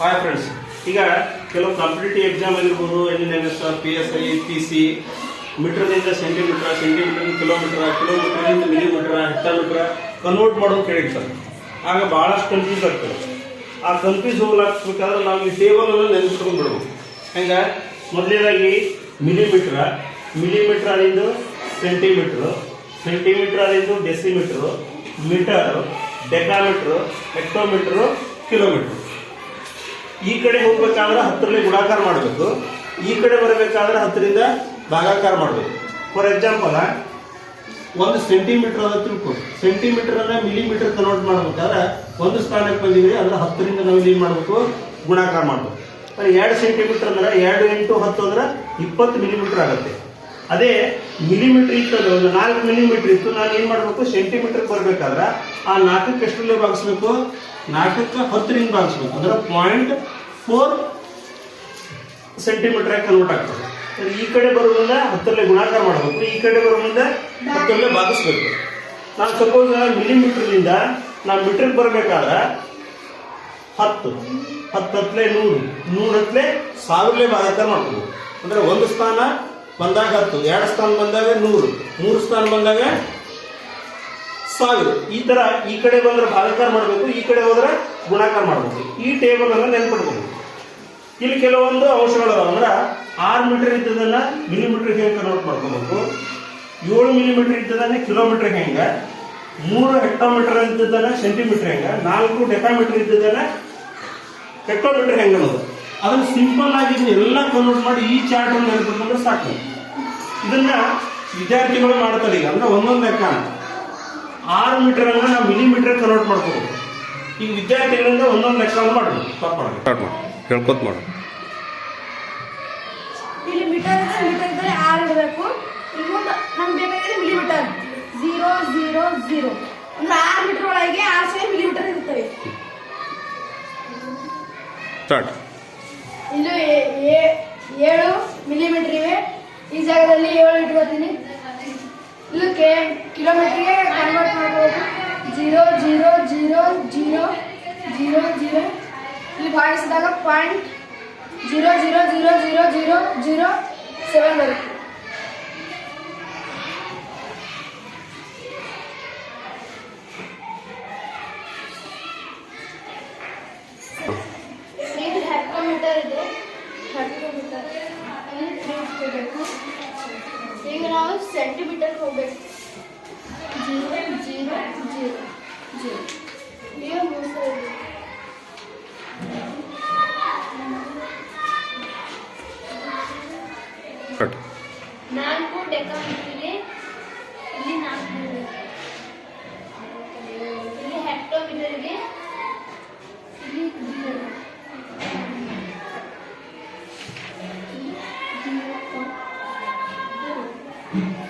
Hi friends ಈಗ ಕೆಲವು competitive exam ಆಗಿರ್ಬೋದು N N S P S I P C ಮೀಟರ್ನಿಂದ centimetre centimetre kilometre ಕಿಲೋಮೀಟರ್ನಿಂದ millimetre ಹೆಕ್ಟಾಮೀಟರ್ convert ಮಾಡೋದು ಕೇಳಿರ್ತಾರೆ ಆಗ ಭಾಳಷ್ಟು ಕನ್ಫ್ಯೂಸ್ ಆಗ್ತದೆ. ಆ ಕನ್ಫ್ಯೂಸ್ ಹೋಗ್ಲಾಕ್ಸ್ಬೇಕಾದ್ರೆ ನಾವು ಈ ಟೇಬಲ್ ಅನ್ನು ಹೆಂಗೆ ಬಿಡ್ಬೇಕು ಹೆಂಗ? ಮೊದಲನೇದಾಗಿ ಮಿಲಿಮೀಟ್ರ ಮಿಲಿಮೀಟರ್ ಅಲ್ಲಿಂದು ಸೆಂಟಿಮೀಟ್ರು ಸೆಂಟಿಮೀಟರ್ ಅಲ್ಲಿಂದು ಡೆಸಿಮೀಟ್ರು ಮೀಟರ್ ಡೆಕಾಮೀಟ್ರು ಹೆಕ್ಟೋಮೀಟ್ರು ಕಿಲೋಮೀಟ್ರು ಈ ಕಡೆ ಹೋಗ್ಬೇಕಾದ್ರೆ ಹತ್ತರಲ್ಲಿ ಗುಣಾಕಾರ ಮಾಡಬೇಕು. ಈ ಕಡೆ ಬರಬೇಕಾದ್ರೆ ಹತ್ತರಿಂದ ಭಾಗಾಕಾರ ಮಾಡಬೇಕು. ಫಾರ್ ಎಕ್ಸಾಂಪಲ್ ಒಂದು ಸೆಂಟಿಮೀಟರ್ ಅದ ತಿಳ್ಕೊಂಡು ಸೆಂಟಿಮೀಟರ್ ಅಂದ್ರೆ ಮಿಲಿಮೀಟರ್ ಕನ್ವರ್ಟ್ ಮಾಡ್ಬೇಕಾದ್ರೆ ಒಂದು ಸ್ಥಾನಕ್ಕೆ ಬಂದಿದ್ರೆ ಅಂದ್ರೆ ಹತ್ತರಿಂದ ನಾವು ಇಲ್ಲಿ ಮಾಡಬೇಕು? ಗುಣಾಕಾರ ಮಾಡಬೇಕು. ಎರಡು ಸೆಂಟಿಮೀಟರ್ ಅಂದ್ರೆ ಎರಡು ಎಂಟು ಹತ್ತು ಅಂದ್ರೆ ಇಪ್ಪತ್ತು ಮಿಲಿಮೀಟರ್ ಆಗುತ್ತೆ. ಅದೇ ಮಿಲಿಮೀಟರ್ ಇತ್ತು ಒಂದು ನಾಲ್ಕು ಮಿಲಿಮೀಟರ್ ಇತ್ತು. ನಾನು ಏನು ಮಾಡಬೇಕು? ಸೆಂಟಿಮೀಟರ್ ಬರಬೇಕಾದ್ರೆ ಆ ನಾಲ್ಕಕ್ಕೆ ಎಷ್ಟರಲ್ಲಿ ಭಾಗಿಸ್ಬೇಕು ನಾಲ್ಕಕ್ಕೆ ಹತ್ತರಿಂದ ಭಾಗಿಸ್ಬೇಕು ಅಂದ್ರೆ ಪಾಯಿಂಟ್ ಫೋರ್ ಸೆಂಟಿಮೀಟರ್ ಕನ್ವರ್ಟ್ ಆಗ್ತದೆ. ಈ ಕಡೆ ಬರುವುದನ್ನ ಹತ್ತರಲ್ಲಿ ಗುಣಾಕಾರ ಮಾಡಬೇಕು. ಈ ಕಡೆ ಬರುವುದನ್ನ ಹತ್ತರಲ್ಲೇ ಭಾಗಿಸ್ಬೇಕು ನಾನು ಸಪೋಸ್ ಮಿಲಿಮೀಟರ್ನಿಂದ ನಾವು ಮೀಟ್ರಿಗೆ ಬರಬೇಕಾದ್ರೆ ಹತ್ತು. ಹತ್ತು ಹತ್ತಲೆ ನೂರು. ನೂರು ಹತ್ತಲೆ ಸಾವಿರಲೆ ಭಾಗಾಕಾರ ಮಾಡ್ಕೋಬೇಕು ಅಂದ್ರೆ ಒಂದು ಸ್ಥಾನ ಬಂದಾಗ ಹತ್ತು. ಎರಡು ಸ್ಥಾನ ಬಂದಾಗ ನೂರು. ಮೂರು ಸ್ಥಾನ ಬಂದಾಗ ಸಾವಿರ. ಈ ತರ ಈ ಕಡೆ ಬಂದ್ರೆ ಭಾಗಾಕಾರ ಮಾಡಬೇಕು, ಈ ಕಡೆ ಹೋದ್ರೆ ಗುಣಾಕಾರ ಮಾಡಬೇಕು. ಈ ಟೇಬಲ್ ಅನ್ನ ನೆನ್ಪಿಡ್ಬೇಕು ಇಲ್ಲಿ ಕೆಲವೊಂದು ಅಂಶಗಳು ಅಂದ್ರೆ ಆರು ಮೀಟರ್ ಇದ್ದದನ್ನ ಮಿಲಿಮೀಟರ್ ಹೆಂಗೆ ಕನ್ವರ್ಟ್ ಮಾಡ್ಕೋಬೇಕು? ಏಳು ಮಿಲಿಮೀಟರ್ ಇದ್ದದನ್ನ ಕಿಲೋಮೀಟರ್ ಹೆಂಗ? ಮೂರು ಹೆಕ್ಟೋಮೀಟರ್ ಇದ್ದದನ್ನ ಸೆಂಟಿಮೀಟರ್ ಹೆಂಗ? ನಾಲ್ಕು ಡೆಕಾಮೀಟರ್ ಇದ್ದದನ್ನ ಹೆಕ್ಟೋಮೀಟರ್ ಹೆಂಗ ಅನ್ನೋದು. ಅದನ್ನ ಸಿಂಪಲ್ ಆಗಿ ಎಲ್ಲ ಕನ್ವರ್ಟ್ ಮಾಡಿ ಈ ಚಾರ್ಟ್ ಅನ್ನು ಹೇಳ್ಬೇಕಂದ್ರೆ ಸಾಕು. ಇದನ್ನ ವಿದ್ಯಾರ್ಥಿಗಳು ಮಾಡ್ತಾರೆ ಈಗ. ಅಂದ್ರೆ ಒಂದೊಂದು ಲೆಕ್ಕ. ಆರು ಮೀಟರ್ ಅನ್ನ ನಾವು ಮಿಲಿಮೀಟರ್ ಕನ್ವರ್ಟ್ ಮಾಡ್ಕೋಬಹುದು ಈಗ ವಿದ್ಯಾರ್ಥಿಗಳಿಂದ ಒಂದೊಂದು ಲೆಕ್ಕ ಮಾಡಬೇಕು ಸ್ಟಾಪ್ ಮಾಡಬೇಕು ಸ್ಟಾರ್ಟ್ ಮಾಡಿ. ಹೇಳ್ಕೊತ ಮಾಡಿ. ಇಲ್ಲಿ ಮೀಟರ್ ಇದ್ರೆ ಮೀಟರ್ ಇದ್ದರೆ ಆರು ಇಡಬೇಕು ಇಲ್ಲಿ ಮುಂದೆ ನಮ್ಗೆ ಬೇಕಾಗಿದೆ ಮಿಲಿಮೀಟರ್ ಝೀರೋ ಝೀರೋ ಝೀರೋ ಅಂದ್ರೆ ಆರು ಮೀಟರ್ ಒಳಗೆ ಆರು ಸಾವಿರ ಮಿಲಿಮೀಟರ್ ಇರುತ್ತವೆ. ಸ್ಟಾರ್ಟ್ ಇಲ್ಲಿ ಏ- ಏ- ಏಳು ಮಿಲಿಮೀಟರ್ ಇವೆ. ಈ ಜಾಗದಲ್ಲಿ ಏಳು ಇಟ್ಕೋತೀನಿ. ಇಲ್ಲಿ ಕೆ ಕಿಲೋಮೀಟರ್ಗೆ ಕನ್ವರ್ಟ್ ಮಾಡ್ಬೋದು. Zero zero zero zero zero zero ಇಲ್ಲಿ ಭಾಗಿಸಿದಾಗ point zero zero zero zero zero zero seven ಬರುತ್ತೆ. ಹಾಕೋಬೇಕು ಈಗ ನಾವು ಸೆಂಟಿಮೀಟರ್ ಹೋಗ್ಬೇಕು. Zero zero zero zero. ನೀವು ಮುಗಿಸ್ಬೇಕು ನಾಲ್ಕು ಡೆಕಾ ಮೀಟರ್ಗೆ ಇಲ್ಲಿ ನಾಲ್ಕು. ಇಲ್ಲಿ ಹೆಕ್ಟೋಮೀಟರ್ಗೆ Yeah.